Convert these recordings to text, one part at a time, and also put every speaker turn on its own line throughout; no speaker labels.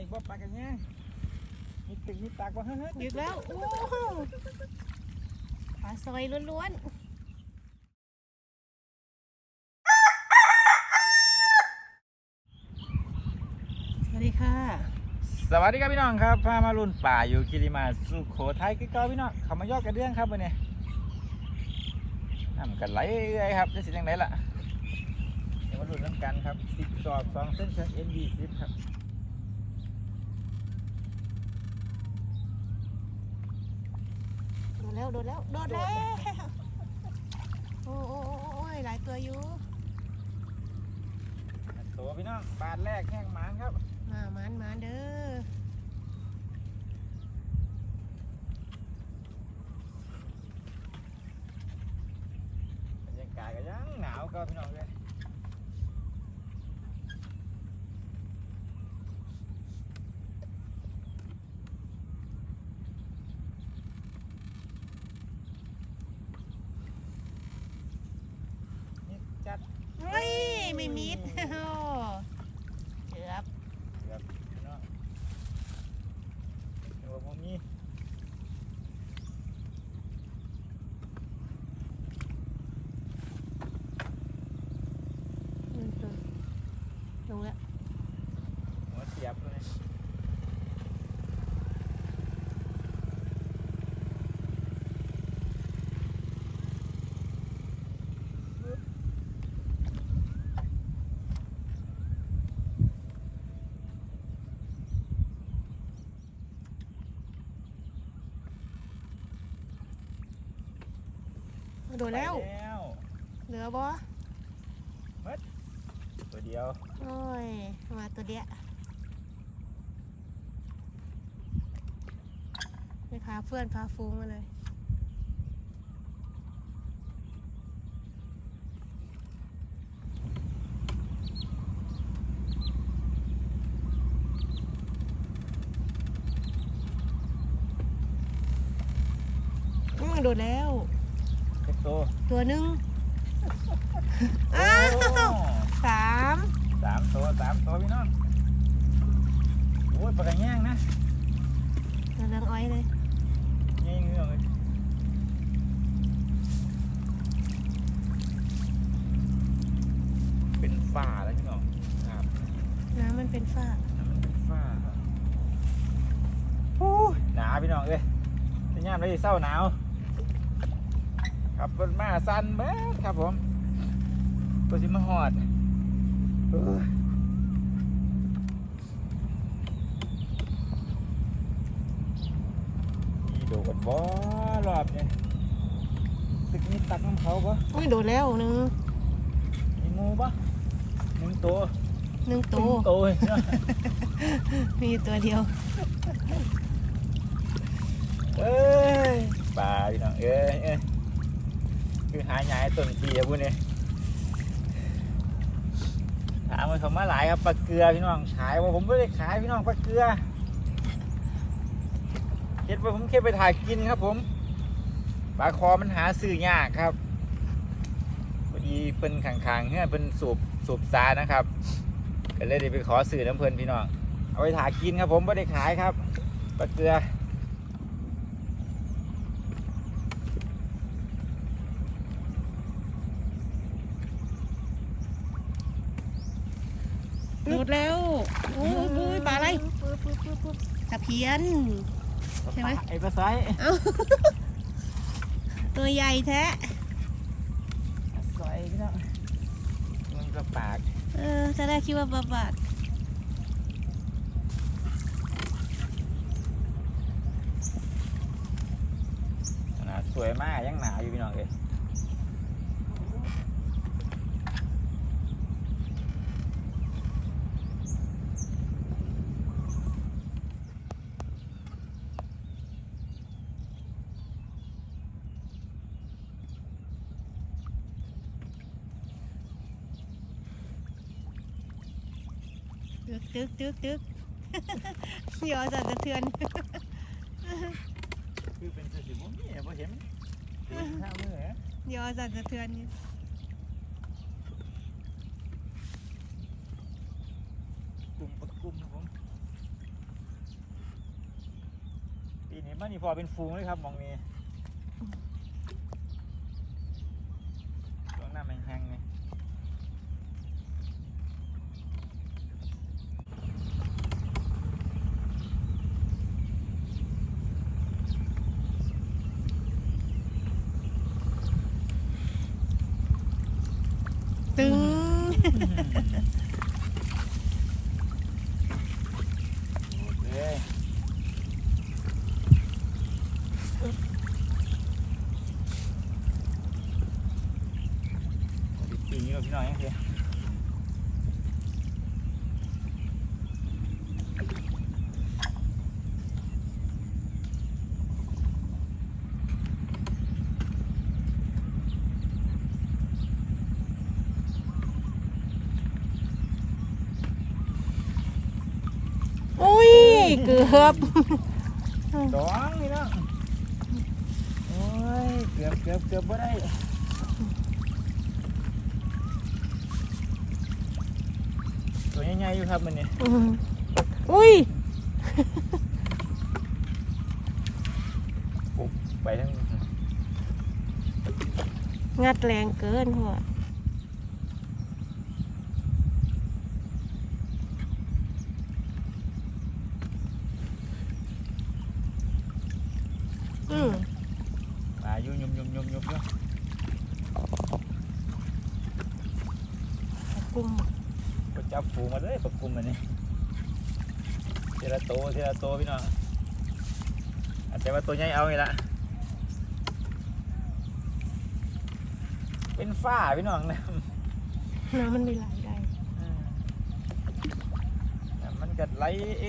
อีกบ่ปลากันเนี่ยมีตึกมีตากบ่เฮ้ย
หยุดแล้วโอ้ปลาซอยล้วนๆ สวัสดีค่ะ
สวัสดีครับพี่น้องครับพามาลุ่นป่าอยู่คิริมาสุโขทัยคือเก่าพี่น้องเขามายอดกระเดื่องครับวันนี้น้ำกันไหลเรื่อยครับจะสิจังไหนล่ะเดี๋ยวมาลุ่นน้ำกันครับสิบสอบสองเส้นเครื่อง NB สิบครับ
โดด แล้วโดดแล้วโดดแล้วโอ้โอ้โอ้โอ้ยหลายตัวอยู่
ตัวพี่น้องปาดแรกแห้งหมานครับ
มาหมานหมานเด้อ
บรรยากาศก็ยังหนาวก็พี่น้องเลยนี่จัด
เฮ้ย ไม่มิด โอ้เกือบ
เกือบพี่น้องเดี๋ยวผมมี
อืมตัวลงแล้ว
หัวเสียบเลย
โดดแล้ว
ไปแล้ว
เหลือบ่
ตัวเดียว
โอ้ยมาตัวเดียวไปพาเพื่อนพาฟูงมาเลย อืมโดดแล้ว
เล็ก ตัว
ตัวหนึ่งอ้าว
โอ้
สาม
สามตัวสามตัวพี่น้องโอ้ยปลากระแยงนะ
ตัวเรืองอ้อยเลย
แยงเงือกเลยเป็นฝ้าแล้วพี่น้องครับ
น้ำมันเป็นฝ้า
น้ำมันเป็นฝ้าครับโอ้ยหนาวพี่น้องเอ้ยจะย่ามได้เศร้าหนาว ขับรถมาสั้นเบิดครับผมตัวสิมาหอดเอ้ยนี่โดดบ่รอบเนี่ยตึกนี้ตักน้ำเขาปะ
อุ้ยโดดแล้วหนึ่ง
มีงูปะหนึ่งตัว
หนึ่ง
ห
ตัว
นึ่งตัวเนาะ
มีอยู่ตัวเดียว
เอ้ยปลาพี่น้องเอ้ยเอ้ย คือหาใหญ่ต้นปีอะพวนี้ถามมันเขามาหลายครับปลาเกลือพี่น้องขายว่าผมไม่ได้ขายพี่น้องปลาเกลือเห็ดว่าผมแค่ไปถ่ายกินครับ ผมปลาคอมันหาซื้อยากครับพอดีเป็นขังๆเฮ้ยเป็นสูบสูบซานะครับก็เลยได้ไปขอสื่อน้ำเพลินพี่น้องเอาไปถ่ายกินครับ ผมไม่ได้ขายครับปลาเกลือ
โดดแล้วโอ้ยโอ้ยปลาอะไรตะเพียน ใช่ไหม
ไอ้ปลาไซ
เอ้าตัวใหญ่แท้
สวยพี่น้องมันก็ปาก
เออจะได้คิดว่าปลาปาก
ขนาดสวยมากยังหนาวอยู่พี่น้องเอ้
ตึกตึกตึกยอสั่นสะเทือน
คือเป็นสิบนี่เห็นห้ามืย
อสั่นะเทือนนี่
กลุ่มปกลุ่มนะผปีนี้มันนี่พอเป็นฟูงเลยครับมองนี้ เกื
อบ
สองนี่เนาะโอ้ยเกือบเกือบเกือบบ่ได้ตัวใหญ่ๆอยู่ครับมันนี่
อืมอุ้ย
ปุ๊บไปทั้ง
งัดแรงเกินหัว อืม
ปลาอยู่ยุบยุบยุบยุบอยู่
กุ้ง
ก็จับฟูมาเลยปลากุมมันนี่เทละโตเทละโตพี่น้องอาจจะว่าตัวใหญ่เอาไงละเป็นฝ้าพี่น้องนะ
น้ำมันมีหลายได้
มันก็ไหล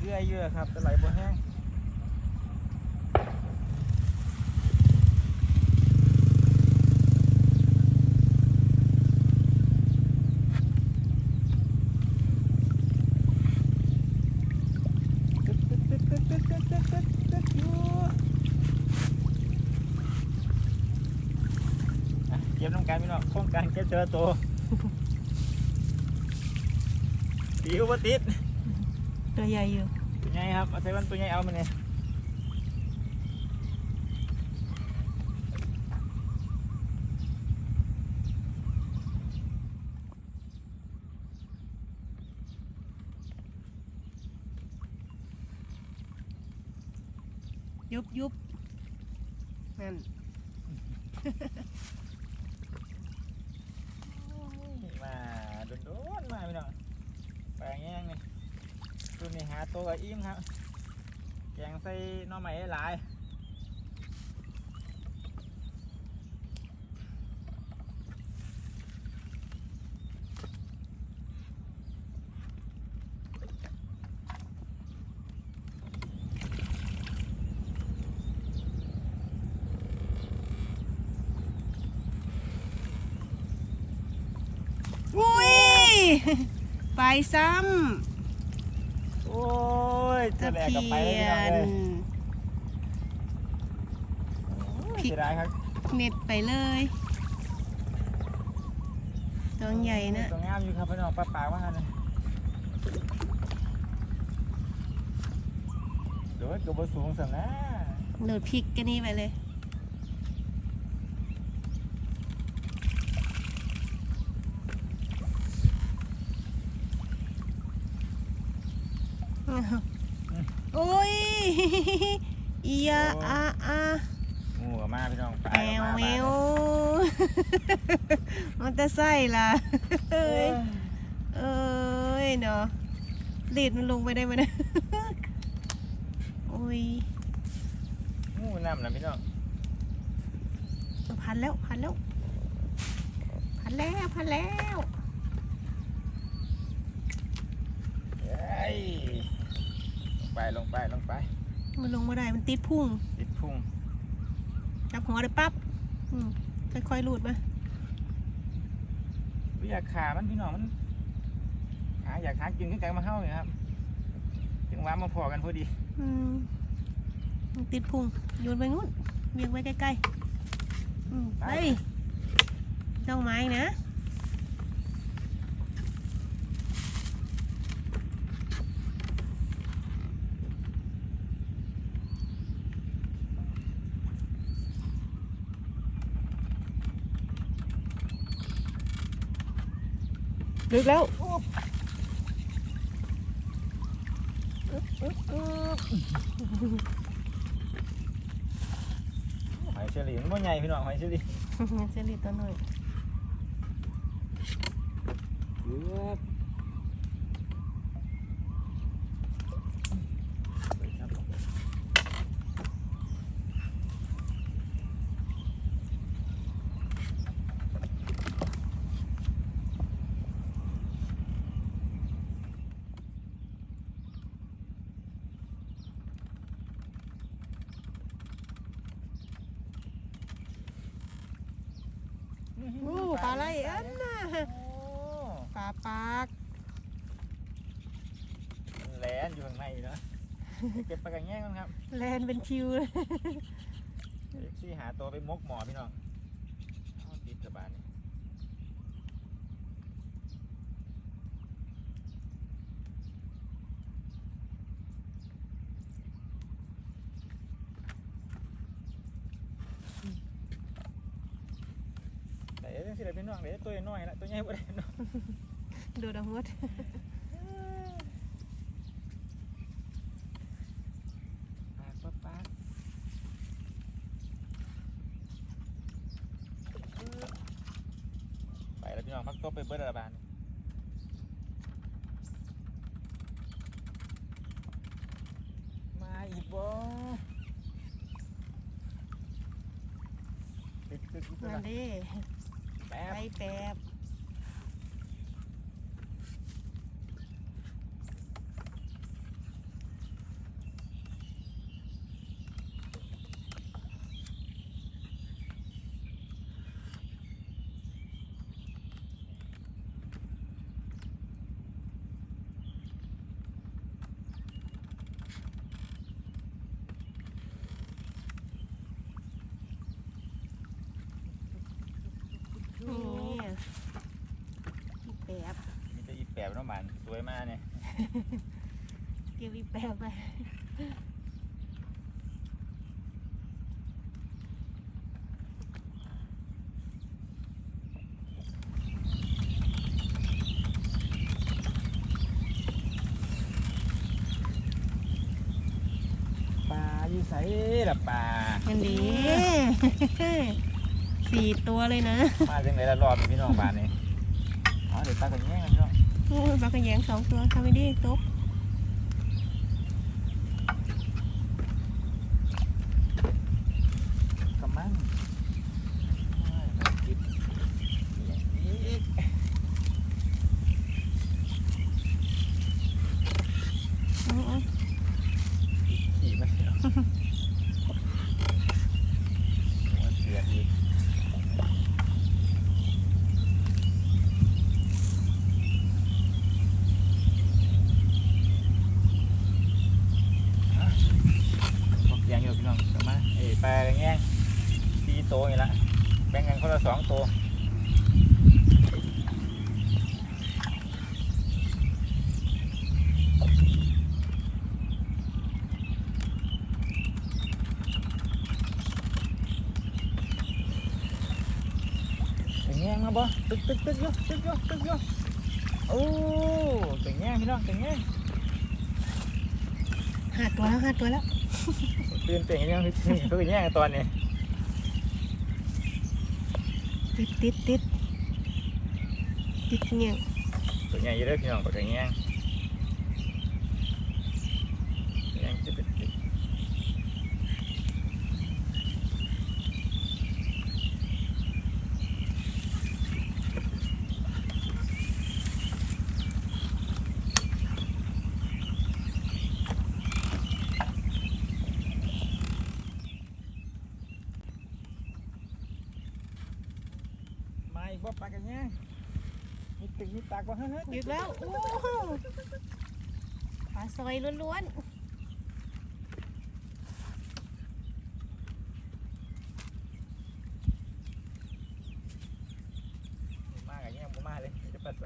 เอื้อยเยอะครับแต่ไหลบ่แห้ง ก็บน้ำกันพี่น้องโครงการเก็บเจอตัวปิวบ่ติด
ตัวใหญ่อยู่
ตัวใหญ่ครับเอาใส่วันตัวใหญ่เอามาเนี่ย
ยุบยุบนั่น
มาโดนๆมาพี่น้อง แปลงแย่งนี่ตัวนี้หาตัวอิ่มครับแกงใส่หน่อไม้หลาย
อุ้ย ไปซ้
โอ้ยำเจะ
ตะ
แหลก
เพี
กับไปเลย
ย
พี่น้อง
น
เลยโอ้ย
พริก
เสียดายครับ
เน็ตไปเลยตัวใหญ่นะ
ตัวงามอยู่ครับพี่น้องปลาปากว่าเนี่ยเดี๋ยวกับบสูงสันนะ
โหลดพริกกันนี่ไปเลย โอ้ยอียาอาอา
งูกับมาพี่น้องปลา
แม
กับ
ว
มา
แมวมันจะใส่ล่ะเอ้ยเอ้ยเนาะลีดมันลงไปได้ไหมนะโอ้ย
งูน้ำนะพี่น้อง
พันแล้วพันแล้วพันแล้วพันแล้ว
เฮ้ยลง ไปลงไปลงไป
มันลงมาได้มันติดพุ่ง
ติดพุง
จับหัวเลยปั๊บอืมค่อยๆลูดมา
วิอยากขามันพี่น้องมันหาอยากหากินขึ้นใจมาเข้าเนี่ยครับจังหวะมาพอกันพอดี
อืมมันติดพุงโยนไปนู้นเวียงไว้ใกล้ๆอืมไปจ้องไม้นะ ลึกแล้ว
หอยเชอรี่มันบ่ใหญ่พี่น้องหอยเชอรี่
เซรีตัวหน่อย
เกือบ Ừ,
โอ้ปลาอะไรอันน่ะ
โอ้
ปลาปาก
มัน แหลนอยู่ข้างในเนาะเก็บปลากระแง่ก่อนครับ
แลนเป็นคิวเลย
เอ็กซี่หาตัวไปมกหมอพี่น้องเอาติดสบายนี่แต่เอ็กซี่ได้พี่น้องเดี๋ยวตัวน้อยละตัวใหญ่บ่ได้เนาะ
โดดหัวด
ปากปะปากไปแล้วพี่น้องพั กตบไปเบิดระบาดนี่มาอีกบ่ตึกตึกตึก
นั่นดิ
แป๊
ไป
บ
แป๊บ นี่อีแป๊บ
มีแต่อีแปบเน้ำมันสวยมากเนี่ย
เกี่ยวอีแป๊บไป
ปลาอยู่ใสล่ะปลา
นั่นดิสี่ตัวเลยนะ
มาจังไหนละรอบนี้พี่น้องบ้านนี่อ๋อเดี๋ยวปลากันแย่งกันพี่น้อง
โอ้ยปลากระแยงสองตัวทำไมดีตุ๊กำ
มังโอ้ยมันกินอีก
อ๋อ
ขี่มันเนาะหัวเสืออีกอะบอกแยงอยู่พี่น้องกลับมาเอ้ยปลากันแย่งตีโตวนี่ละแบ่งกันคนละสองตัว ตึงแง่งมาบ่ตึกตึกตึกอยู่ตึกอยู่ตึกอยู่โอ้ตึงแง่งพี่น้องตึงแง่ง
ห้าตัวแล้วห้าตัวแล้ว
ตื่นเต้นยังนี่เพิ่งแง่งกันตอนนี้
ติดติดติดติดเนี่ย
ตัวใหญ่อยู่เด้อพี่น้องตัวแง่งแง่งจะเป็นติดมาอีกบ่ปลากันแง่ง มีปากว่าฮ้ยเฮ้ย
หยุดแล้วโอ้โหปลาซอยล้วนา
กันแง่งบ่มาเลยจะปัดไป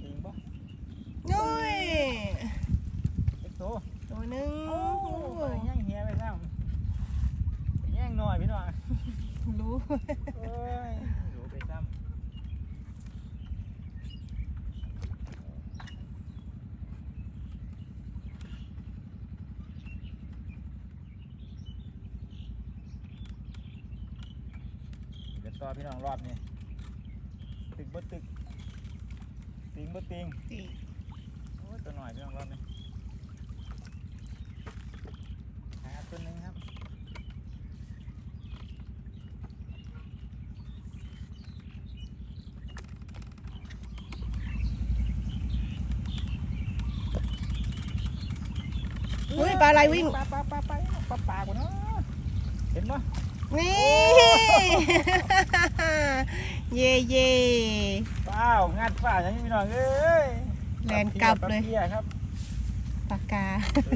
ว่าจริงปะ
โอ้ย
เอ็กโต
ตัวหนึง
โอ้ยแย่งเฮียไปแล้วแย่งหน่อยพี่หน่อย
รู้
โอ้ยรู้ไปซ้ำเดี๋ยวต่อพี่น้องรอบนี้ตึกบ่ตึกติ งบ่ติง
สิ
โอ้ยตัวหน่อยพี่น้องรอบนี้หาตัวหนึงครับ
อุ้ยปลาอะไรวิ่ง
ปลาปลาปลาปลาปลาปลากว่าเนาะเห็นปะ
นี่ เย่เย่
เปล่างานป่าอย่างนี้พี่น้องเอ้ย
แลนกลับเลย
ปาเพียครับ
ปากกา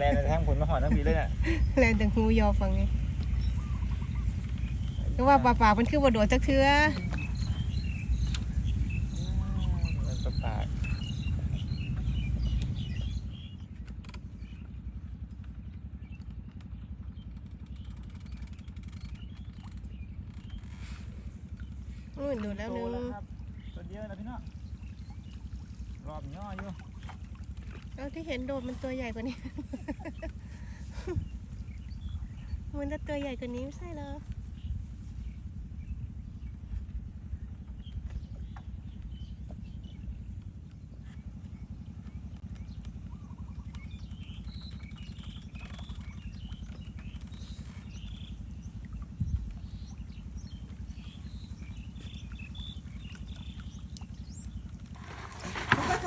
แลนในทางผลมาหอดทั้งปีเลยน่ะ
แลนถึงหูยอฟังไงหรือว่าปลาปากมันคือบ่โดดจักเทือ
มันปลาปลา
อุ้ยดูแล้วหนึ
โต
ง
ครับตัวเดียวนะพี่น้องรอบย่ออยู่
เอาที่เห็นโดดมันตัวใหญ่กว่านี้ มันจะตัวใหญ่กว่านี้ไม่ใช่เหรอ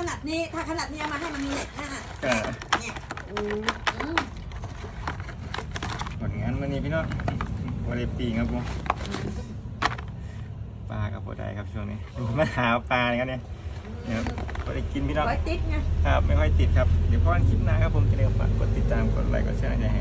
มั นก็ขนาดนี้ถ้าขนาดนี้เอามาให้มันมีเหล็กนะฮะ
เออ
เนี่ย
อืม
อืม
ผลงานวันนี้พี่น้องวันนี้ปีครับผมปลากับปลาได้ครับช่วงนี้มาหาปลาเนี่ยครับเนี่ยเนี่ยพอได้กินพี่น้อง
ไว้ติ๊กไง
ครับไม่ค่อยติดครับ เดี๋ยวพอกันคลิปหน้าครับผมจะเรียกฝากกดติดตามกดไลค์กดแชร์ให้